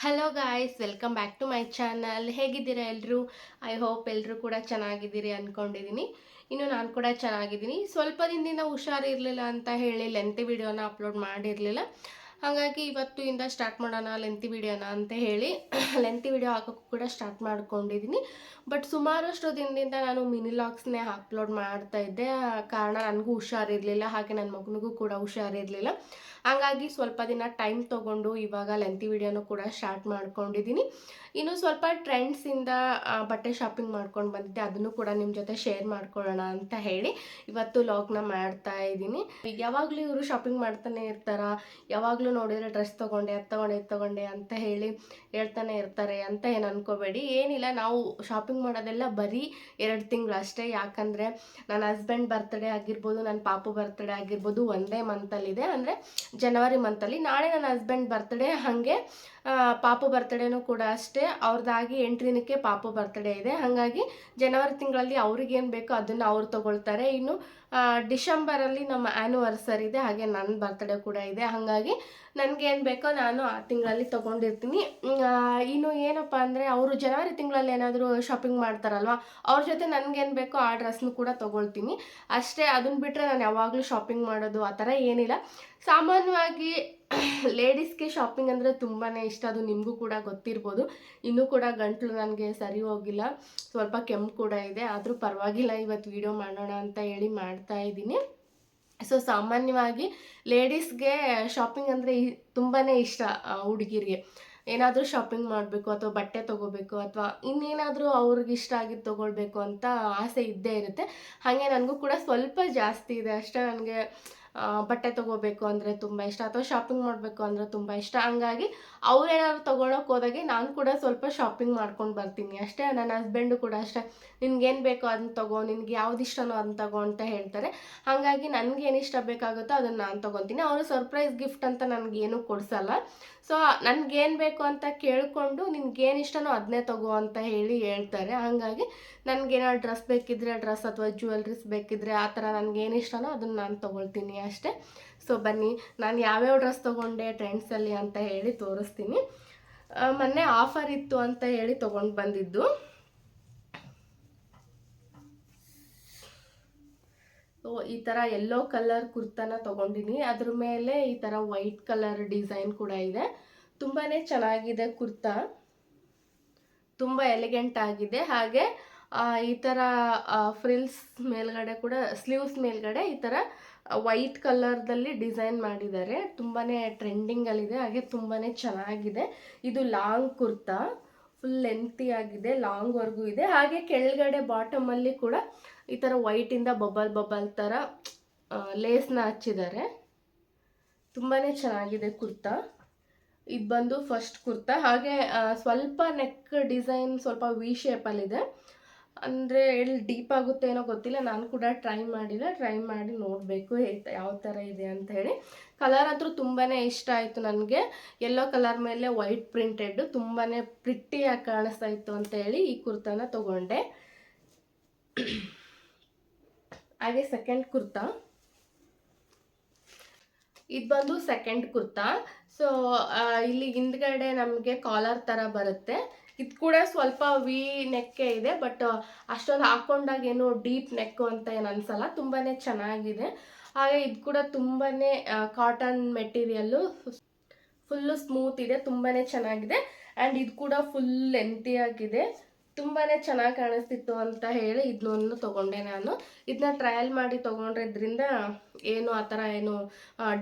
Hello guys welcome back to my channel ಹೇಗಿದ್ದೀರಾ ಎಲ್ಲರೂ I hope ಎಲ್ಲರೂ ಕೂಡ ಚೆನ್ನಾಗಿದ್ದೀರಿ ಅಂದ್ಕೊಂಡಿದ್ದೀನಿ ಇನ್ನು ನಾನು ಕೂಡ ಚೆನ್ನಾಗಿದ್ದೀನಿ. ಸ್ವಲ್ಪ ದಿನದಿಂದ ಹುಷಾರಿರಲಿಲ್ಲ ಅಂತ ಹೇಳಿ ಲೆಂತ್ ವಿಡಿಯೋನ ಅಪ್ಲೋಡ್ ಮಾಡಿರಲಿಲ್ಲ. ಹಾಗಾಗಿ ಇವತ್ತು ಇಂದ ಸ್ಟಾರ್ಟ್ ಮಾಡೋಣ ಲೆಂತಿ ವಿಡಿಯೋನ ಅಂತ ಹೇಳಿ. ಲೆಂತಿ ವಿಡಿಯೋ ಹಾಕೋಕ್ಕೂ ಕೂಡ ಸ್ಟಾರ್ಟ್ ಮಾಡ್ಕೊಂಡಿದ್ದೀನಿ ಬಟ್ ಸುಮಾರಷ್ಟು ದಿನದಿಂದ ನಾನು ಮಿನಿ ಲಾಕ್ಸ್ನೇ ಅಪ್ಲೋಡ್ ಮಾಡ್ತಾ ಇದ್ದೆ. ಕಾರಣ ನನಗೂ ಹುಷಾರಿರಲಿಲ್ಲ, ಹಾಗೆ ನನ್ನ ಮಗನಿಗೂ ಕೂಡ ಹುಷಾರಿರಲಿಲ್ಲ. ಹಾಗಾಗಿ ಸ್ವಲ್ಪ ದಿನ ಟೈಮ್ ತೊಗೊಂಡು ಇವಾಗ ಲೆಂತಿ ವಿಡಿಯೋನೂ ಕೂಡ ಸ್ಟಾರ್ಟ್ ಮಾಡ್ಕೊಂಡಿದ್ದೀನಿ ಇನ್ನು ಸ್ವಲ್ಪ ಟ್ರೆಂಡ್ಸಿಂದ ಬಟ್ಟೆ ಶಾಪಿಂಗ್ ಮಾಡ್ಕೊಂಡು ಬಂದಿದ್ದೆ. ಅದನ್ನು ಕೂಡ ನಿಮ್ಮ ಜೊತೆ ಶೇರ್ ಮಾಡ್ಕೊಳ್ಳೋಣ ಅಂತ ಹೇಳಿ ಇವತ್ತು ಲಾಗ್ನ ಮಾಡ್ತಾ ಇದ್ದೀನಿ ಯಾವಾಗಲೂ ಇವರು ಶಾಪಿಂಗ್ ಮಾಡ್ತಾನೆ ಇರ್ತಾರ? ಯಾವಾಗಲೂ ನೋಡಿದ್ರೆ ಡ್ರೆಸ್ ತೊಗೊಂಡೆ, ಅದು ತೊಗೊಂಡೆ, ಇದು ತೊಗೊಂಡೆ ಅಂತ ಹೇಳಿ ಹೇಳ್ತಾನೆ ಇರ್ತಾರೆ ಅಂತ ಏನು ಅನ್ಕೋಬೇಡಿ. ಏನಿಲ್ಲ, ನಾವು ಶಾಪಿಂಗ್ ಮಾಡೋದೆಲ್ಲ ಬರೀ ಎರಡು ತಿಂಗಳು ಅಷ್ಟೇ. ಯಾಕಂದರೆ ನನ್ನ ಹಸ್ಬೆಂಡ್ ಬರ್ತ್ಡೇ ಆಗಿರ್ಬೋದು, ನನ್ನ ಪಾಪು ಬರ್ತ್ಡೇ ಆಗಿರ್ಬೋದು ಒಂದೇ ಮಂತಲ್ಲಿದೆ ಅಂದರೆ ಜನವರಿ ಮಂತಲ್ಲಿ ನಾಳೆ ನನ್ನ ಹಸ್ಬೆಂಡ್ ಬರ್ತ್ಡೇ ಹಾಗೆ ಪಾಪು ಬರ್ತ್ಡೇನೂ ಕೂಡ ಅಷ್ಟೇ. ಅವ್ರದ್ದಾಗಿ ಎಂಟು ದಿನಕ್ಕೆ ಪಾಪು ಬರ್ತ್ಡೇ ಇದೆ. ಹಾಗಾಗಿ ಜನವರಿ ತಿಂಗಳಲ್ಲಿ ಅವ್ರಿಗೇನು ಬೇಕೋ ಅದನ್ನು ಅವ್ರು ತೊಗೊಳ್ತಾರೆ. ಇನ್ನು ಡಿಸೆಂಬರಲ್ಲಿ ನಮ್ಮ ಆ್ಯನಿವರ್ಸರಿ ಇದೆ, ಹಾಗೆ ನನ್ನ ಬರ್ತ್ಡೇ ಕೂಡ ಇದೆ. ಹಾಗಾಗಿ ನನಗೇನು ಬೇಕೋ ನಾನು ಆ ತಿಂಗಳಲ್ಲಿ ತೊಗೊಂಡಿರ್ತೀನಿ. ಇನ್ನು ಏನಪ್ಪ ಅಂದರೆ ಅವರು ಜನವರಿ ತಿಂಗಳಲ್ಲಿ ಏನಾದರೂ ಶಾಪಿಂಗ್ ಮಾಡ್ತಾರಲ್ವ, ಅವ್ರ ಜೊತೆ ನನಗೇನು ಬೇಕೋ ಆ ಡ್ರೆಸ್ನು ಕೂಡ ತೊಗೊಳ್ತೀನಿ. ಅಷ್ಟೇ ಅದನ್ನ ಬಿಟ್ಟರೆ ನಾನು ಯಾವಾಗಲೂ ಶಾಪಿಂಗ್ ಮಾಡೋದು ಆ ಥರ ಏನಿಲ್ಲ. ಸಾಮಾನ್ಯವಾಗಿ ಲೇಡೀಸ್ಗೆ ಶಾಪಿಂಗ್ ಅಂದರೆ ತುಂಬಾ ಇಷ್ಟ. ಅದು ನಿಮಗೂ ಕೂಡ ಗೊತ್ತಿರ್ಬೋದು. ಇನ್ನೂ ಕೂಡ ಗಂಟ್ಲು ನನಗೆ ಸರಿ ಹೋಗಿಲ್ಲ. ಸ್ವಲ್ಪ ಕೆಂಪು ಕೂಡ ಇದೆ. ಆದರೂ ಪರವಾಗಿಲ್ಲ, ಇವತ್ತು ವಿಡಿಯೋ ಮಾಡೋಣ ಅಂತ ಹೇಳಿ ಮಾಡ್ತಾ ಇದ್ದೀನಿ. ಸೊ ಸಾಮಾನ್ಯವಾಗಿ ಲೇಡೀಸ್ಗೆ ಶಾಪಿಂಗ್ ಅಂದರೆ ತುಂಬಾ ಇಷ್ಟ ಹುಡುಗಿರಿಗೆ. ಏನಾದರೂ ಶಾಪಿಂಗ್ ಮಾಡಬೇಕು ಅಥವಾ ಬಟ್ಟೆ ತೊಗೋಬೇಕು ಅಥವಾ ಇನ್ನೇನಾದರೂ ಅವ್ರಿಗೆ ಇಷ್ಟ ಆಗಿದ್ದು ತೊಗೊಳ್ಬೇಕು ಅಂತ ಆಸೆ ಇದ್ದೇ ಇರುತ್ತೆ. ಹಾಗೆ ನನಗೂ ಕೂಡ ಸ್ವಲ್ಪ ಜಾಸ್ತಿ ಇದೆ. ಅಷ್ಟೇ ನನಗೆ ಬಟ್ಟೆ ತೊಗೋಬೇಕು ಅಂದರೆ ತುಂಬ ಇಷ್ಟ ಅಥವಾ ಶಾಪಿಂಗ್ ಮಾಡಬೇಕು ಅಂದರೆ ತುಂಬ ಇಷ್ಟ. ಹಂಗಾಗಿ ಅವ್ರೇನಾದ್ರು ತೊಗೊಳಕ್ಕೆ ಹೋದಾಗೆ ನಾನು ಕೂಡ ಸ್ವಲ್ಪ ಶಾಪಿಂಗ್ ಮಾಡ್ಕೊಂಡು ಬರ್ತೀನಿ. ಅಷ್ಟೇ ನನ್ನ ಹಸ್ಬೆಂಡು ಕೂಡ ಅಷ್ಟೇ. ನಿನ್ಗೇನು ಬೇಕೋ ಅದನ್ನ ತಗೋ, ನಿನಗೆ ಯಾವ್ದು ಇಷ್ಟನೋ ಅದನ್ನ ತಗೋ ಅಂತ ಹೇಳ್ತಾರೆ. ಹಾಗಾಗಿ ನನಗೇನು ಇಷ್ಟ ಬೇಕಾಗುತ್ತೋ ಅದನ್ನು ನಾನು ತೊಗೊತೀನಿ. ಅವರು ಸರ್ಪ್ರೈಸ್ ಗಿಫ್ಟ್ ಅಂತ ನನಗೇನು ಕೊಡಿಸಲ್ಲ. ಸೊ, ನನಗೇನು ಬೇಕು ಅಂತ ಕೇಳಿಕೊಂಡು ನಿನ್ಗೇನು ಇಷ್ಟನೋ ಅದನ್ನೇ ತಗೋ ಅಂತ ಹೇಳಿ ಹೇಳ್ತಾರೆ. ಹಾಗಾಗಿ ನನಗೇನೋ ಡ್ರೆಸ್ ಬೇಕಿದ್ರೆ ಡ್ರೆಸ್ ಅಥವಾ ಜ್ಯುವೆಲ್ರೀಸ್ ಬೇಕಿದ್ರೆ ಆ ಥರ ನನಗೇನು ಇಷ್ಟನೋ ಅದನ್ನು ನಾನು ತೊಗೊಳ್ತೀನಿ ಅಷ್ಟೇ. ಸೊ, ಬನ್ನಿ, ನಾನು ಯಾವ್ಯಾವ ಡ್ರೆಸ್ ತೊಗೊಂಡೆ ಟ್ರೆಂಡ್ಸಲ್ಲಿ ಅಂತ ಹೇಳಿ ತೋರಿಸ್ತೀನಿ. ಮೊನ್ನೆ ಆಫರ್ ಇತ್ತು ಅಂತ ಹೇಳಿ ತೊಗೊಂಡು ಬಂದಿದ್ದು. ಈ ಥರ ಯೆಲ್ಲೋ ಕಲರ್ ಕುರ್ತಾನ ತೊಗೊಂಡಿನಿ. ಅದ್ರ ಮೇಲೆ ಈ ಥರ ವೈಟ್ ಕಲರ್ ಡಿಸೈನ್ ಕೂಡ ಇದೆ. ತುಂಬಾ ಚೆನ್ನಾಗಿದೆ ಕುರ್ತಾ ತುಂಬ ಎಲಿಗೆಂಟ್ ಆಗಿದೆ. ಹಾಗೆ ಈ ಥರ ಫ್ರಿಲ್ಸ್ ಮೇಲ್ಗಡೆ ಕೂಡ ಸ್ಲೀವ್ಸ್ ಮೇಲ್ಗಡೆ ಈ ಥರ ವೈಟ್ ಕಲರ್ದಲ್ಲಿ ಡಿಸೈನ್ ಮಾಡಿದ್ದಾರೆ. ತುಂಬಾ ಟ್ರೆಂಡಿಂಗಲ್ಲಿದೆ ಹಾಗೆ ತುಂಬಾ ಚೆನ್ನಾಗಿದೆ. ಇದು ಲಾಂಗ್ ಕುರ್ತಾ ಫುಲ್ ಲೆಂತಿ ಆಗಿದೆ. ಲಾಂಗ್ವರೆಗೂ ಇದೆ. ಹಾಗೆ ಕೆಳಗಡೆ ಬಾಟಮಲ್ಲಿ ಕೂಡ ಈ ಥರ ವೈಟಿಂದ ಬಬಲ್ ಬಬಲ್ ಥರ ಲೇಸ್ನ ಹಚ್ಚಿದ್ದಾರೆ. ತುಂಬಾ ಚೆನ್ನಾಗಿದೆ ಕುರ್ತಾ. ಇದು ಬಂದು ಫಸ್ಟ್ ಕುರ್ತಾ. ಹಾಗೆ ಸ್ವಲ್ಪ ನೆಕ್ ಡಿಸೈನ್ ಸ್ವಲ್ಪ ವಿ ಶೇಪಲ್ಲಿದೆ ಅಂದರೆ ಎಲ್ಲಿ ಡೀಪ್ ಆಗುತ್ತೆ ಏನೋ ಗೊತ್ತಿಲ್ಲ. ನಾನು ಕೂಡ ಟ್ರೈ ಮಾಡಿಲ್ಲ. ಟ್ರೈ ಮಾಡಿ ನೋಡಬೇಕು ಯಾವ ಥರ ಇದೆ ಅಂತ ಹೇಳಿ. ಕಲರ್ ಅಂತೂ ತುಂಬಾ ಇಷ್ಟ ಆಯಿತು ನನಗೆ. ಎಲ್ಲೋ ಕಲರ್ ಮೇಲೆ ವೈಟ್ ಪ್ರಿಂಟೆಡ್ಡು ತುಂಬಾ ಪ್ರಿಟ್ಟಿಯಾಗಿ ಕಾಣಿಸ್ತಾ ಇತ್ತು ಅಂತ ಹೇಳಿ ಈ ಕುರ್ತಾನ ತಗೊಂಡೆ. ಹಾಗೆ ಸೆಕೆಂಡ್ ಕುರ್ತಾ. ಇದು ಬಂದು ಸೆಕೆಂಡ್ ಕುರ್ತಾ. ಸೊ ಇಲ್ಲಿ ಹಿಂದ್ಗಡೆ ನಮಗೆ ಕಾಲರ್ ಥರ ಬರುತ್ತೆ. ಇದು ಕೂಡ ಸ್ವಲ್ಪ ವಿ ನೆಕ್ಕೆ ಇದೆ ಬಟ್ ಅಷ್ಟೊಂದು ಹಾಕೊಂಡಾಗ ಏನು ಡೀಪ್ ನೆಕ್ಕು ಅಂತ ಏನು ಅನ್ಸಲ್ಲ ತುಂಬಾ ಚೆನ್ನಾಗಿದೆ. ಹಾಗೆ ಇದು ಕೂಡ ತುಂಬಾ ಕಾಟನ್ ಮೆಟೀರಿಯಲ್ಲು ಫುಲ್ಲು ಸ್ಮೂತ್ ಇದೆ ತುಂಬಾ ಚೆನ್ನಾಗಿದೆ. ಆ್ಯಂಡ್ ಇದು ಕೂಡ ಫುಲ್ ಲೆಂತಿ ಆಗಿದೆ. ತುಂಬಾ ಚೆನ್ನಾಗಿ ಕಾಣಿಸ್ತಿತ್ತು ಅಂತ ಹೇಳಿ ಇದನ್ನೊಂದು ತೊಗೊಂಡೆ ನಾನು. ಇದನ್ನ ಟ್ರಯಲ್ ಮಾಡಿ ತೊಗೊಂಡಿದ್ರಿಂದ ಏನು ಆ ಥರ ಏನು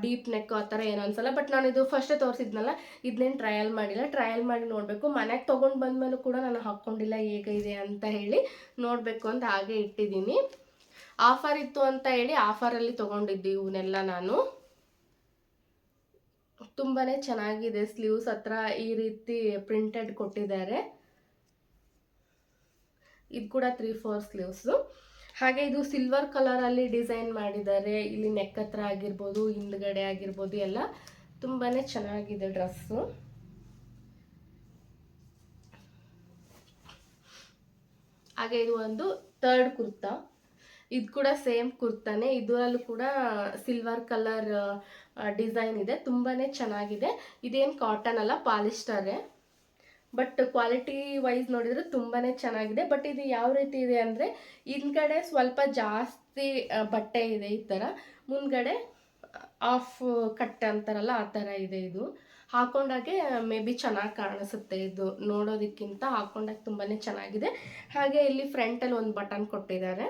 ಡೀಪ್ ನೆಕ್ ಆ ಥರ ಏನು ಅನ್ಸಲ್ಲ. ಬಟ್ ನಾನು ಇದು ಫಸ್ಟೇ ತೋರಿಸಿದ್ನಲ್ಲ ಇದನ್ನೇನು ಟ್ರಯಲ್ ಮಾಡಿಲ್ಲ. ಟ್ರಯಲ್ ಮಾಡಿ ನೋಡಬೇಕು. ಮನೆಗೆ ತೊಗೊಂಡು ಬಂದಮೇಲೂ ಕೂಡ ನಾನು ಹಾಕ್ಕೊಂಡಿಲ್ಲ ಹೇಗಿದೆ ಅಂತ ಹೇಳಿ ನೋಡಬೇಕು ಅಂತ ಹಾಗೆ ಇಟ್ಟಿದ್ದೀನಿ. ಆಫರ್ ಇತ್ತು ಅಂತ ಹೇಳಿ ಆಫರಲ್ಲಿ ತೊಗೊಂಡಿದ್ದು ಇವನ್ನೆಲ್ಲ ನಾನು. ತುಂಬಾ ಚೆನ್ನಾಗಿದೆ. ಸ್ಲೀವ್ಸ್ ಹತ್ರ ಈ ರೀತಿ ಪ್ರಿಂಟೆಡ್ ಕೊಟ್ಟಿದ್ದಾರೆ. ಇದು ಕೂಡ ತ್ರೀ ಫೋರ್ ಸ್ಲೀವ್ಸು ಹಾಗೆ ಇದು ಸಿಲ್ವರ್ ಕಲರಲ್ಲಿ ಡಿಸೈನ್ ಮಾಡಿದ್ದಾರೆ. ಇಲ್ಲಿ ನೆಕ್ ಹತ್ರ ಆಗಿರ್ಬೋದು, ಹಿಂದ್ಗಡೆ ಆಗಿರ್ಬೋದು, ಎಲ್ಲ ತುಂಬಾ ಚೆನ್ನಾಗಿದೆ ಡ್ರೆಸ್ಸು ಹಾಗೆ ಇದು ಒಂದು ಥರ್ಡ್ ಕುರ್ತಾ. ಇದು ಕೂಡ ಸೇಮ್ ಕುರ್ತಾನೆ. ಇದರಲ್ಲೂ ಕೂಡ ಸಿಲ್ವರ್ ಕಲರ್ ಡಿಸೈನ್ ಇದೆ. ತುಂಬಾ ಚೆನ್ನಾಗಿದೆ. ಇದೇನು ಕಾಟನ್ ಅಲ್ಲ ಪಾಲಿಸ್ಟರೇ ಬಟ್ ಕ್ವಾಲಿಟಿ ವೈಸ್ ನೋಡಿದರೆ ತುಂಬಾ ಚೆನ್ನಾಗಿದೆ. ಬಟ್ ಇದು ಯಾವ ರೀತಿ ಇದೆ ಅಂದರೆ, ಹಿಂದ್ಗಡೆ ಸ್ವಲ್ಪ ಜಾಸ್ತಿ ಬಟ್ಟೆ ಇದೆ ಈ ಥರ ಮುಂದ್ಗಡೆ ಆಫ್ ಕಟ್ ಅಂತಾರಲ್ಲ, ಆ ಥರ ಇದೆ ಇದು. ಹಾಕೊಂಡಾಗೆ ಮೇ ಬಿ ಚೆನ್ನಾಗಿ ಕಾಣಿಸುತ್ತೆ ಇದು. ನೋಡೋದಕ್ಕಿಂತ ಹಾಕೊಂಡಾಗ ತುಂಬಾ ಚೆನ್ನಾಗಿದೆ. ಹಾಗೆ ಇಲ್ಲಿ ಫ್ರಂಟಲ್ಲಿ ಒಂದು ಬಟನ್ ಕೊಟ್ಟಿದ್ದಾರೆ.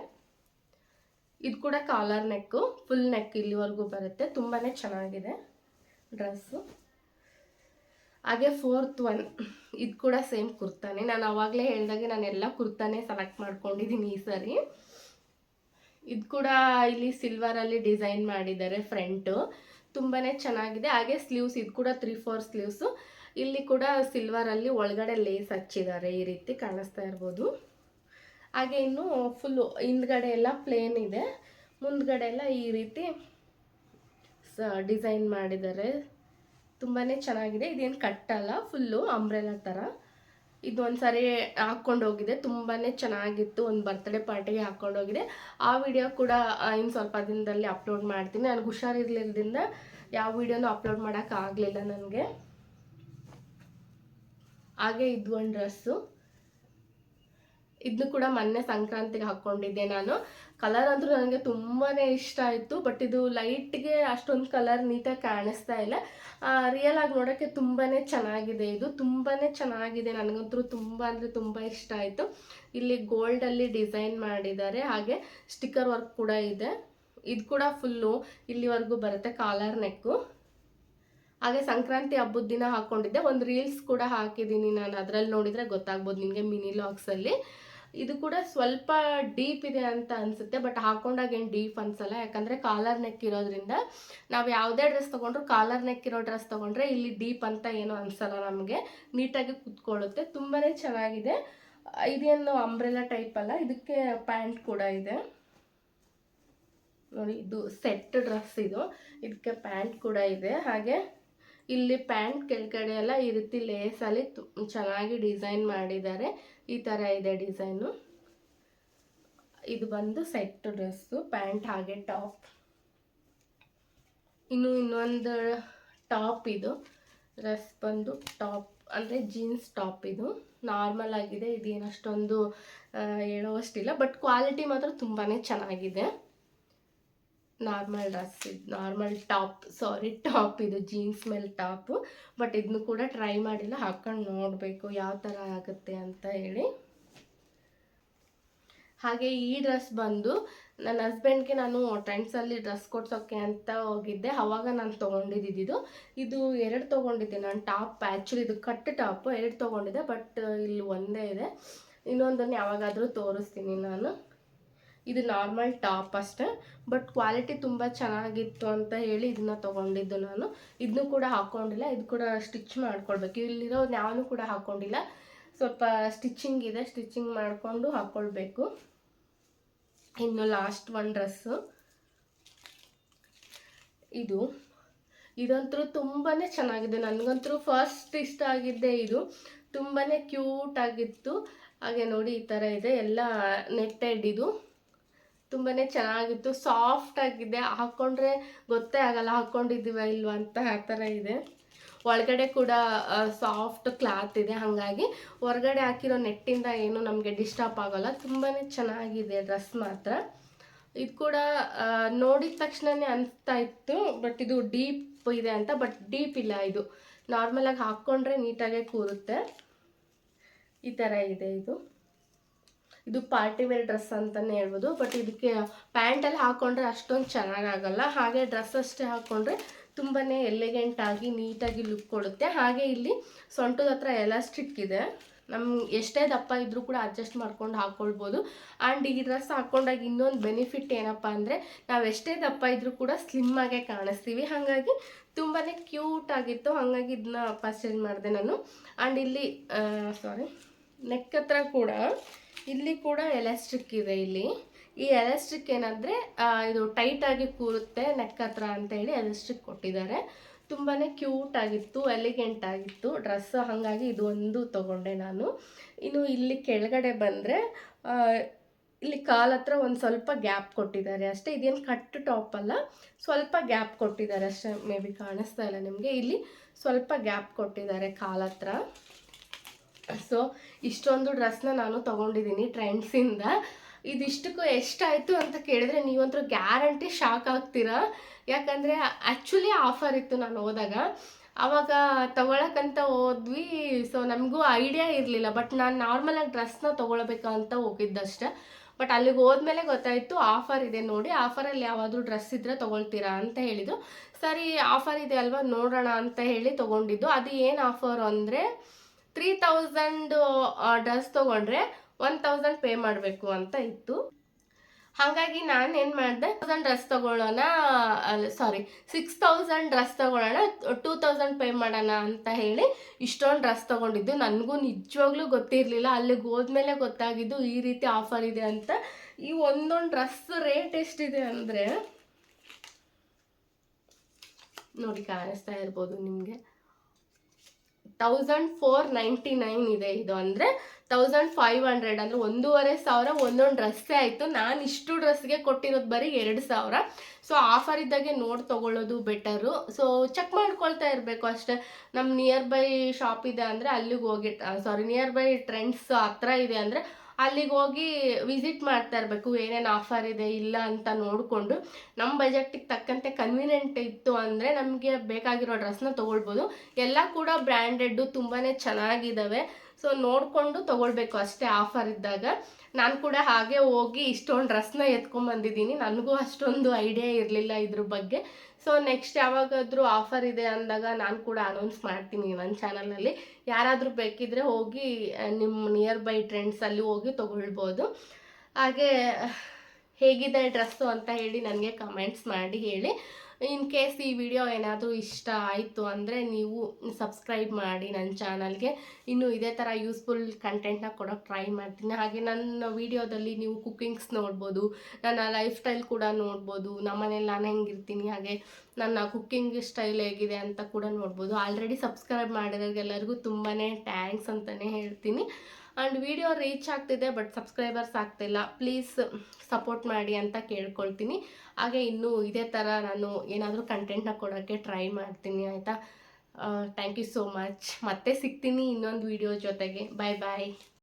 ಇದು ಕೂಡ ಕಾಲರ್ ನೆಕ್ಕು ಫುಲ್ ನೆಕ್ ಇಲ್ಲಿವರೆಗೂ ಬರುತ್ತೆ. ತುಂಬಾ ಚೆನ್ನಾಗಿದೆ ಡ್ರೆಸ್ಸು. ಹಾಗೆ ಫೋರ್ತ್ ಒನ್ ಇದು ಕೂಡ ಸೇಮ್ ಕುರ್ತಾನೆ. ನಾನು ಆವಾಗಲೇ ಹೇಳಿದಾಗೆ ನಾನು ಎಲ್ಲ ಕುರ್ತಾನೆ ಸೆಲೆಕ್ಟ್ ಮಾಡ್ಕೊಂಡಿದ್ದೀನಿ ಈ ಸಾರಿ. ಇದು ಕೂಡ ಇಲ್ಲಿ ಸಿಲ್ವರಲ್ಲಿ ಡಿಸೈನ್ ಮಾಡಿದ್ದಾರೆ ಫ್ರಂಟು ತುಂಬಾ ಚೆನ್ನಾಗಿದೆ. ಹಾಗೆ ಸ್ಲೀವ್ಸ್ ಇದು ಕೂಡ ತ್ರೀ ಫೋರ್ ಸ್ಲೀವ್ಸು ಇಲ್ಲಿ ಕೂಡ ಸಿಲ್ವರಲ್ಲಿ ಒಳಗಡೆ ಲೇಸ್ ಹಚ್ಚಿದ್ದಾರೆ ಈ ರೀತಿ ಕಾಣಿಸ್ತಾ ಇರ್ಬೋದು. ಹಾಗೆ ಇನ್ನು ಫುಲ್ಲು ಹಿಂದ್ಗಡೆ ಎಲ್ಲ ಪ್ಲೇನ್ ಇದೆ. ಮುಂದ್ಗಡೆ ಎಲ್ಲ ಈ ರೀತಿ ಡಿಸೈನ್ ಮಾಡಿದ್ದಾರೆ. ತುಂಬಾ ಚೆನ್ನಾಗಿದೆ. ಇದೇನು ಕಟ್ಟಲ್ಲ ಫುಲ್ಲು ಅಂಬ್ರೆಲಾ ಥರ ಇದು ಒಂದು ಸಾರಿ ಹಾಕ್ಕೊಂಡು ಹೋಗಿದೆ. ತುಂಬಾ ಚೆನ್ನಾಗಿತ್ತು. ಒಂದು ಬರ್ತ್ಡೇ ಪಾರ್ಟಿಗೆ ಹಾಕ್ಕೊಂಡು ಹೋಗಿದೆ. ಆ ವಿಡಿಯೋ ಕೂಡ ಇನ್ನು ಸ್ವಲ್ಪ ದಿನದಲ್ಲಿ ಅಪ್ಲೋಡ್ ಮಾಡ್ತೀನಿ. ನನಗೆ ಹುಷಾರಿರ್ಲಿಲ್ಲದಿಂದ ಯಾವ ವಿಡಿಯೋನೂ ಅಪ್ಲೋಡ್ ಮಾಡೋಕ್ಕಾಗಲಿಲ್ಲ ನನಗೆ. ಹಾಗೆ ಇದು ಒಂದು ಡ್ರೆಸ್ಸು ಇದನ್ನು ಕೂಡ ಮೊನ್ನೆ ಸಂಕ್ರಾಂತಿಗೆ ಹಾಕ್ಕೊಂಡಿದ್ದೆ ನಾನು. ಕಲರ್ ಅಂತೂ ನನಗೆ ತುಂಬಾ ಇಷ್ಟ ಆಯಿತು ಬಟ್ ಇದು ಲೈಟ್ಗೆ ಅಷ್ಟೊಂದು ಕಲರ್ ನೀಟಾಗಿ ಕಾಣಿಸ್ತಾ ಇಲ್ಲ. ರಿಯಲ್ ಆಗಿ ನೋಡೋಕ್ಕೆ ತುಂಬಾ ಚೆನ್ನಾಗಿದೆ ಇದು. ತುಂಬಾ ಚೆನ್ನಾಗಿದೆ. ನನಗಂತೂ ತುಂಬ ಅಂದರೆ ತುಂಬ ಇಷ್ಟ ಆಯಿತು. ಇಲ್ಲಿ ಗೋಲ್ಡಲ್ಲಿ ಡಿಸೈನ್ ಮಾಡಿದ್ದಾರೆ. ಹಾಗೆ ಸ್ಟಿಕ್ಕರ್ ವರ್ಕ್ ಕೂಡ ಇದೆ. ಇದು ಕೂಡ ಫುಲ್ಲು ಇಲ್ಲಿವರೆಗೂ ಬರುತ್ತೆ ಕಾಲರ್ ನೆಕ್ಕು ಹಾಗೆ ಸಂಕ್ರಾಂತಿ ಹಬ್ಬದ ದಿನ ಹಾಕ್ಕೊಂಡಿದ್ದೆ ಒಂದು ರೀಲ್ಸ್ ಕೂಡ ಹಾಕಿದ್ದೀನಿ ನಾನು. ಅದರಲ್ಲಿ ನೋಡಿದರೆ ಗೊತ್ತಾಗ್ಬೋದು ನಿಮಗೆ ಮಿನಿ ಲಾಕ್ಸಲ್ಲಿ ಇದು ಕೂಡ ಸ್ವಲ್ಪ ಡೀಪ್ ಇದೆ ಅಂತ ಅನಿಸುತ್ತೆ, ಬಟ್ ಹಾಕೊಂಡಾಗ ಏನು ಡೀಪ್ ಅನ್ಸಲ್ಲ. ಯಾಕಂದರೆ ಕಾಲರ್ ನೆಕ್ ಇರೋದ್ರಿಂದ ನಾವು ಯಾವುದೇ ಡ್ರೆಸ್ ತಗೊಂಡ್ರು ಕಾಲರ್ ನೆಕ್ ಇರೋ ಡ್ರೆಸ್ ತೊಗೊಂಡ್ರೆ ಇಲ್ಲಿ ಡೀಪ್ ಅಂತ ಏನೂ ಅನಿಸಲ್ಲ ನಮಗೆ. ನೀಟಾಗಿ ಕುತ್ಕೊಳ್ಳುತ್ತೆ ತುಂಬಾ ಚೆನ್ನಾಗಿದೆ. ಇದೇನು ಅಂಬ್ರೆಲಾ ಟೈಪ್ ಅಲ್ಲ, ಇದಕ್ಕೆ ಪ್ಯಾಂಟ್ ಕೂಡ ಇದೆ. ನೋಡಿ, ಇದು ಸೆಟ್ ಡ್ರೆಸ್ ಇದು, ಇದಕ್ಕೆ ಪ್ಯಾಂಟ್ ಕೂಡ ಇದೆ. ಹಾಗೆ ಇಲ್ಲಿ ಪ್ಯಾಂಟ್ ಕೆಳಗಡೆ ಎಲ್ಲ ಈ ರೀತಿ ಲೇಸಲ್ಲಿ ಚೆನ್ನಾಗಿ ಡಿಸೈನ್ ಮಾಡಿದ್ದಾರೆ. ಈ ಥರ ಇದೆ ಡಿಸೈನು. ಇದು ಬಂದು ಸೆಟ್ ಡ್ರೆಸ್ಸು ಪ್ಯಾಂಟ್ ಹಾಗೆ ಟಾಪ್. ಇನ್ನು ಇನ್ನೊಂದು ಟಾಪ್ ಇದು. ಡ್ರೆಸ್ ಬಂದು ಟಾಪ್ ಅಂದರೆ ಜೀನ್ಸ್ ಟಾಪ್ ಇದು. ನಾರ್ಮಲ್ ಆಗಿದೆ ಇದೇನು ಅಷ್ಟೊಂದು ಆ, ಹೇಳುವಷ್ಟಿಲ್ಲ ಬಟ್ ಕ್ವಾಲಿಟಿ ಮಾತ್ರ ತುಂಬಾ ಚೆನ್ನಾಗಿದೆ. ನಾರ್ಮಲ್ ಡ್ರೆಸ್ ಇದು, ನಾರ್ಮಲ್ ಟಾಪ್, ಸಾರಿ ಟಾಪ್, ಇದು ಜೀನ್ಸ್ ಮೇಲೆ ಟಾಪು. ಬಟ್ ಇದನ್ನು ಕೂಡ ಟ್ರೈ ಮಾಡಿಲ್ಲ, ಹಾಕೊಂಡು ನೋಡಬೇಕು ಯಾವ ಥರ ಆಗುತ್ತೆ ಅಂತ ಹೇಳಿ. ಹಾಗೆ ಈ ಡ್ರೆಸ್ ಬಂದು ನನ್ನ ಹಸ್ಬೆಂಡ್ಗೆ ನಾನು ಟ್ರೆಂಡ್ಸಲ್ಲಿ ಡ್ರೆಸ್ ಕೊಡ್ಸೋಕ್ಕೆ ಅಂತ ಹೋಗಿದ್ದೆ. ಅವಾಗ ನಾನು ತೊಗೊಂಡಿದ್ದಿದ್ದು ಇದು. ಎರಡು ತೊಗೊಂಡಿದ್ದೆ. ನಾನು ಟಾಪ್ ಆ್ಯಕ್ಚುಲಿ ಇದು ಕಟ್ ಟಾಪು, ಎರಡು ತೊಗೊಂಡಿದ್ದೆ. ಬಟ್, ಇಲ್ಲಿ ಒಂದೇ ಇದೆ. ಇನ್ನೊಂದನ್ನು ಯಾವಾಗಾದರೂ ತೋರಿಸ್ತೀನಿ ನಾನು. ಇದು ನಾರ್ಮಲ್ ಟಾಪ್ ಅಷ್ಟೇ ಬಟ್ ಕ್ವಾಲಿಟಿ ತುಂಬ ಚೆನ್ನಾಗಿತ್ತು ಅಂತ ಹೇಳಿ ಇದನ್ನ ತೊಗೊಂಡಿದ್ದು ನಾನು. ಇದನ್ನು ಕೂಡ ಹಾಕ್ಕೊಂಡಿಲ್ಲ ಇದು ಕೂಡ ಸ್ಟಿಚ್ ಮಾಡ್ಕೊಳ್ಬೇಕು. ಇಲ್ಲಿರೋ ನಾನು ಕೂಡ ಹಾಕ್ಕೊಂಡಿಲ್ಲ ಸ್ವಲ್ಪ ಸ್ಟಿಚಿಂಗ್ ಇದೆ ಸ್ಟಿಚಿಂಗ್ ಮಾಡಿಕೊಂಡು ಹಾಕ್ಕೊಳ್ಬೇಕು ಇನ್ನು ಲಾಸ್ಟ್ ಒನ್ ಡ್ರೆಸ್ಸು ಇದು. ಇದಂತೂ ತುಂಬಾ ಚೆನ್ನಾಗಿದೆ. ನನಗಂತೂ ಫಸ್ಟ್ ಇಷ್ಟ ಆಗಿದ್ದೆ ಇದು. ತುಂಬಾ ಕ್ಯೂಟ್ ಆಗಿತ್ತು. ಹಾಗೆ ನೋಡಿ ಈ ಥರ ಇದೆ. ಎಲ್ಲ ನೆಟ್ಟೆಡ್ ಇದು. ತುಂಬಾ ಚೆನ್ನಾಗಿತ್ತು. ಸಾಫ್ಟ್ ಆಗಿದೆ. ಹಾಕ್ಕೊಂಡ್ರೆ ಗೊತ್ತೇ ಆಗಲ್ಲ ಹಾಕ್ಕೊಂಡಿದ್ದೀವ ಇಲ್ವಾ ಅಂತ ಆ ಥರ ಇದೆ. ಒಳಗಡೆ ಕೂಡ ಸಾಫ್ಟ್ ಕ್ಲಾತ್ ಇದೆ. ಹಾಗಾಗಿ ಹೊರಗಡೆ ಹಾಕಿರೋ ನೆಟ್ಟಿಂದ ಏನು ನಮಗೆ ಡಿಸ್ಟರ್ಬ್ ಆಗೋಲ್ಲ. ತುಂಬಾ ಚೆನ್ನಾಗಿದೆ ಡ್ರೆಸ್ ಮಾತ್ರ. ಇದು ಕೂಡ ನೋಡಿದ ತಕ್ಷಣನೇ ಅನಿಸ್ತಾ ಇತ್ತು ಬಟ್ ಇದು ಡೀಪ್ ಇದೆ ಅಂತ ಬಟ್ ಡೀಪ್ ಇಲ್ಲ ಇದು. ನಾರ್ಮಲಾಗಿ ಹಾಕ್ಕೊಂಡ್ರೆ ನೀಟಾಗೆ ಕೂರುತ್ತೆ. ಈ ಥರ ಇದೆ ಇದು. ಇದು ಪಾರ್ಟಿ ವೇರ್ ಡ್ರೆಸ್ ಅಂತಲೇ ಹೇಳ್ಬೋದು, ಬಟ್ ಇದಕ್ಕೆ ಪ್ಯಾಂಟಲ್ಲಿ ಹಾಕ್ಕೊಂಡ್ರೆ ಅಷ್ಟೊಂದು ಚೆನ್ನಾಗಾಗಲ್ಲ. ಹಾಗೆ ಡ್ರೆಸ್ ಅಷ್ಟೇ ಹಾಕ್ಕೊಂಡ್ರೆ ತುಂಬಾ ಎಲಿಗೆಂಟ್ ಆಗಿ ನೀಟಾಗಿ ಲುಕ್ ಕೊಡುತ್ತೆ. ಹಾಗೆ ಇಲ್ಲಿ ಸೊಂಟದ ಹತ್ರ ಎಲಾಸ್ಟಿಕ್ ಇದೆ. ನಮ್ ಎಷ್ಟೇ ದಪ್ಪ ಇದ್ರೂ ಕೂಡ ಅಡ್ಜಸ್ಟ್ ಮಾಡ್ಕೊಂಡು ಹಾಕ್ಕೊಳ್ಬೋದು ಆ್ಯಂಡ್ ಈ ಡ್ರೆಸ್ ಹಾಕ್ಕೊಂಡಾಗ ಇನ್ನೊಂದು ಬೆನಿಫಿಟ್ ಏನಪ್ಪ ಅಂದರೆ, ನಾವು ಎಷ್ಟೇ ದಪ್ಪ ಇದ್ರೂ ಕೂಡ ಸ್ಲಿಮ್ ಆಗೇ ಕಾಣಿಸ್ತೀವಿ. ಹಾಗಾಗಿ ತುಂಬಾ ಕ್ಯೂಟ್ ಆಗಿತ್ತು. ಹಾಗಾಗಿ ಇದನ್ನ ಪರ್ಚೇಸ್ ಮಾಡಿದೆ ನಾನು. ಆ್ಯಂಡ್ ಇಲ್ಲಿ ಸಾರಿ ನೆಕ್ ಹತ್ರ ಕೂಡ ಇಲ್ಲಿ ಕೂಡ ಎಲಾಸ್ಟಿಕ್ ಇದೆ ಇಲ್ಲಿ. ಈ ಎಲಾಸ್ಟಿಕ್ ಏನಂದರೆ ಇದು ಟೈಟಾಗಿ ಕೂರುತ್ತೆ ನೆಕ್ ಹತ್ರ ಅಂತ ಹೇಳಿ ಎಲಾಸ್ಟಿಕ್ ಕೊಟ್ಟಿದ್ದಾರೆ. ತುಂಬಾ ಕ್ಯೂಟ್ ಆಗಿತ್ತು ಎಲಿಗೆಂಟ್ ಆಗಿತ್ತು. ಡ್ರೆಸ್ ಹಾಗಾಗಿ ಇದು ಒಂದು ತೊಗೊಂಡೆ ನಾನು. ಇನ್ನು ಇಲ್ಲಿ ಕೆಳಗಡೆ ಬಂದರೆ ಇಲ್ಲಿ ಕಾಲ ಹತ್ರ ಒಂದು ಸ್ವಲ್ಪ ಗ್ಯಾಪ್ ಕೊಟ್ಟಿದ್ದಾರೆ. ಅಷ್ಟೇ, ಇದೇನು ಕಟ್ ಟಾಪ್ ಅಲ್ಲ, ಸ್ವಲ್ಪ ಗ್ಯಾಪ್ ಕೊಟ್ಟಿದ್ದಾರೆ ಅಷ್ಟೇ ಮೇ ಬಿ ಕಾಣಿಸ್ತಾ ಇಲ್ಲ ನಿಮಗೆ. ಇಲ್ಲಿ ಸ್ವಲ್ಪ ಗ್ಯಾಪ್ ಕೊಟ್ಟಿದ್ದಾರೆ ಕಾಲ ಹತ್ರ. ಸೊ ಇಷ್ಟೊಂದು ಡ್ರೆಸ್ನ ನಾನು ತೊಗೊಂಡಿದ್ದೀನಿ ಟ್ರೆಂಡ್ಸಿಂದ ಇದಿಷ್ಟಕ್ಕೂ ಎಷ್ಟಾಯಿತು ಅಂತ ಕೇಳಿದ್ರೆ ನೀವಂತೂ ಗ್ಯಾರಂಟಿ ಶಾಕ್ ಆಗ್ತೀರಾ? ಯಾಕಂದರೆ ಆ್ಯಕ್ಚುಲಿ ಆಫರ್ ಇತ್ತು ನಾನು ಹೋದಾಗ. ಆವಾಗ ತಗೊಳಕ್ಕಂತ ಹೋದ್ವಿ ಸೊ ನಮಗೂ ಐಡಿಯಾ ಇರಲಿಲ್ಲ. ಬಟ್ ನಾನು ನಾರ್ಮಲಾಗಿ ಡ್ರೆಸ್ನ ತೊಗೊಳ್ಬೇಕು ಅಂತ ಹೋಗಿದ್ದಷ್ಟೆ. ಬಟ್ ಅಲ್ಲಿಗೆ ಹೋದ್ಮೇಲೆ ಗೊತ್ತಾಯಿತು ಆಫರ್ ಇದೆ ನೋಡಿ ಆಫರಲ್ಲಿ ಯಾವಾದರೂ ಡ್ರೆಸ್ ಇದ್ದರೆ ತೊಗೊಳ್ತೀರಾ ಅಂತ ಹೇಳಿದ್ದು. ಸರಿ ಆಫರ್ ಇದೆ ಅಲ್ವಾ ನೋಡೋಣ ಅಂತ ಹೇಳಿ ತೊಗೊಂಡಿದ್ದು. ಅದು ಏನು ಆಫರ್ ಅಂದರೆ ತ್ರೀ ತೌಸಂಡ್ ಡ್ರೆಸ್ ತೊಗೊಂಡ್ರೆ ಒನ್ ತೌಸಂಡ್ ಪೇ ಮಾಡಬೇಕು ಅಂತ ಇತ್ತು. ಹಾಗಾಗಿ ನಾನು ಏನು ಮಾಡಿದೆ ತೌಸಂಡ್ ಡ್ರೆಸ್ ತೊಗೊಳ್ಳೋಣ ಸಾರಿ ಸಿಕ್ಸ್ ತೌಸಂಡ್ ಡ್ರೆಸ್ ತೊಗೊಳ್ಳೋಣ ಟೂ ತೌಸಂಡ್ ಪೇ ಮಾಡೋಣ ಅಂತ ಹೇಳಿ ಇಷ್ಟೊಂದು ಡ್ರೆಸ್ ತೊಗೊಂಡಿದ್ದು. ನನಗೂ ನಿಜವಾಗ್ಲೂ ಗೊತ್ತಿರಲಿಲ್ಲ, ಅಲ್ಲಿಗೆ ಹೋದ್ಮೇಲೆ ಗೊತ್ತಾಗಿದ್ದು ಈ ರೀತಿ ಆಫರ್ ಇದೆ ಅಂತ. ಈ ಒಂದೊಂದು ಡ್ರೆಸ್ ರೇಟ್ ಎಷ್ಟಿದೆ ಅಂದರೆ, ನೋಡಿ ಕಾಣಿಸ್ತಾ ಇರ್ಬೋದು ನಿಮಗೆ. ತೌಸಂಡ್ ಫೋರ್ ನೈಂಟಿ ನೈನ್ ಇದೆ ಇದು ಅಂದರೆ ತೌಸಂಡ್ ಫೈವ್ ಹಂಡ್ರೆಡ್ ಅಂದರೆ ಒಂದೂವರೆ ಸಾವಿರ ಒಂದೊಂದು ಡ್ರೆಸ್ಸೇ ಆಯಿತು. ನಾನು ಇಷ್ಟು ಡ್ರೆಸ್ಗೆ ಕೊಟ್ಟಿರೋದು ಬರೀ ಎರಡು ಸಾವಿರ. ಸೊ ಆಫರ್ ಇದ್ದಾಗೆ ನೋಡಿ ತೊಗೊಳ್ಳೋದು ಬೆಟರು ಸೊ ಚೆಕ್ ಮಾಡ್ಕೊಳ್ತಾ ಇರಬೇಕು ಅಷ್ಟೇ. ನಮ್ಮ ನಿಯರ್ ಬೈ ಶಾಪ್ ಇದೆ ಅಂದರೆ ಅಲ್ಲಿಗೆ ಹೋಗಿ ಸಾರಿ ನಿಯರ್ ಬೈ ಟ್ರೆಂಡ್ಸ್ ಹತ್ರ ಇದೆ ಅಂದರೆ ಅಲ್ಲಿಗೆ ಹೋಗಿ ವಿಸಿಟ್ ಮಾಡ್ತಾ ಇರಬೇಕು. ಏನೇನು ಆಫರ್ ಇದೆ, ಇಲ್ಲ ಅಂತ ನೋಡಿಕೊಂಡು ನಮ್ಮ ಬಜೆಟಿಗೆ ತಕ್ಕಂತೆ ಕನ್ವೀನಿಯೆಂಟ್ ಇತ್ತು ಅಂದರೆ ನಮಗೆ ಬೇಕಾಗಿರೋ ಡ್ರೆಸ್ನ ತೊಗೊಳ್ಬೋದು. ಎಲ್ಲ ಕೂಡ ಬ್ರ್ಯಾಂಡೆಡ್ಡು ತುಂಬಾ ಚೆನ್ನಾಗಿದ್ದಾವೆ ಸೊ ನೋಡಿಕೊಂಡು ತೊಗೊಳ್ಬೇಕು ಅಷ್ಟೇ ಆಫರ್ ಇದ್ದಾಗ. ನಾನು ಕೂಡ ಹಾಗೆ ಹೋಗಿ ಇಷ್ಟೊಂದು ಡ್ರೆಸ್ನ ಎತ್ಕೊಂಡ್ಬಂದಿದ್ದೀನಿ ನನಗೂ ಅಷ್ಟೊಂದು ಐಡಿಯಾ ಇರಲಿಲ್ಲ ಇದ್ರ ಬಗ್ಗೆ. ಸೊ ನೆಕ್ಸ್ಟ್ ಯಾವಾಗಾದರೂ ಆಫರ್ ಇದೆ ಅಂದಾಗ ನಾನು ಕೂಡ ಅನೌನ್ಸ್ ಮಾಡ್ತೀನಿ ನನ್ನ ಚಾನಲಲ್ಲಿ ಯಾರಾದರೂ ಬೇಕಿದ್ರೆ ಹೋಗಿ ನಿಮ್ಮ ನಿಯರ್ ಬೈ ಟ್ರೆಂಡ್ಸಲ್ಲಿ ಹೋಗಿ ತೊಗೊಳ್ಬೋದು. ಹಾಗೆ, ಹೇಗಿದೆ ಡ್ರೆಸ್ಸು ಅಂತ ಹೇಳಿ ನನಗೆ ಕಮೆಂಟ್ಸ್ ಮಾಡಿ ಹೇಳಿ. ಇನ್ ಕೇಸ್ ಈ ವಿಡಿಯೋ ಏನಾದರೂ ಇಷ್ಟ ಆಯಿತು ಅಂದರೆ ನೀವು ಸಬ್ಸ್ಕ್ರೈಬ್ ಮಾಡಿ ನನ್ನ ಚಾನಲ್ಗೆ. ಇನ್ನು ಇದೇ ಥರ ಯೂಸ್ಫುಲ್ ಕಂಟೆಂಟ್ನ ಕೊಡೋಕ್ಕೆ ಟ್ರೈ ಮಾಡ್ತೀನಿ. ಹಾಗೆ ನನ್ನ ವಿಡಿಯೋದಲ್ಲಿ ನೀವು ಕುಕ್ಕಿಂಗ್ಸ್ ನೋಡ್ಬೋದು, ನನ್ನ ಲೈಫ್ ಸ್ಟೈಲ್ ಕೂಡ ನೋಡ್ಬೋದು, ನಮ್ಮನೇಲಿ ನಾನು ಹೆಂಗಿರ್ತೀನಿ, ಹಾಗೆ ನನ್ನ ಕುಕ್ಕಿಂಗ್ ಸ್ಟೈಲ್ ಹೇಗಿದೆ ಅಂತ ಕೂಡ ನೋಡ್ಬೋದು. ಆಲ್ರೆಡಿ ಸಬ್ಸ್ಕ್ರೈಬ್ ಮಾಡಿರೋರಿಗೆಲ್ಲರಿಗೂ ತುಂಬಾ ಥ್ಯಾಂಕ್ಸ್ ಅಂತಲೇ ಹೇಳ್ತೀನಿ. ಆ್ಯಂಡ್ ವಿಡಿಯೋ ರೀಚ್ ಆಗ್ತಿದೆ ಬಟ್ ಸಬ್ಸ್ಕ್ರೈಬರ್ಸ್ ಆಗ್ತಿಲ್ಲ. ಪ್ಲೀಸ್ ಸಪೋರ್ಟ್ ಮಾಡಿ ಅಂತ ಕೇಳ್ಕೊಳ್ತೀನಿ. ಹಾಗೆ ಇನ್ನೂ ಇದೇ ಥರ ನಾನು ಏನಾದರೂ ಕಂಟೆಂಟ್ನ ಕೊಡೋಕ್ಕೆ ಟ್ರೈ ಮಾಡ್ತೀನಿ, ಆಯಿತಾ? ಥ್ಯಾಂಕ್ ಯು ಸೋ ಮಚ್ ಮತ್ತೆ ಸಿಗ್ತೀನಿ ಇನ್ನೊಂದು ವಿಡಿಯೋ ಜೊತೆಗೆ. ಬಾಯ್ ಬಾಯ್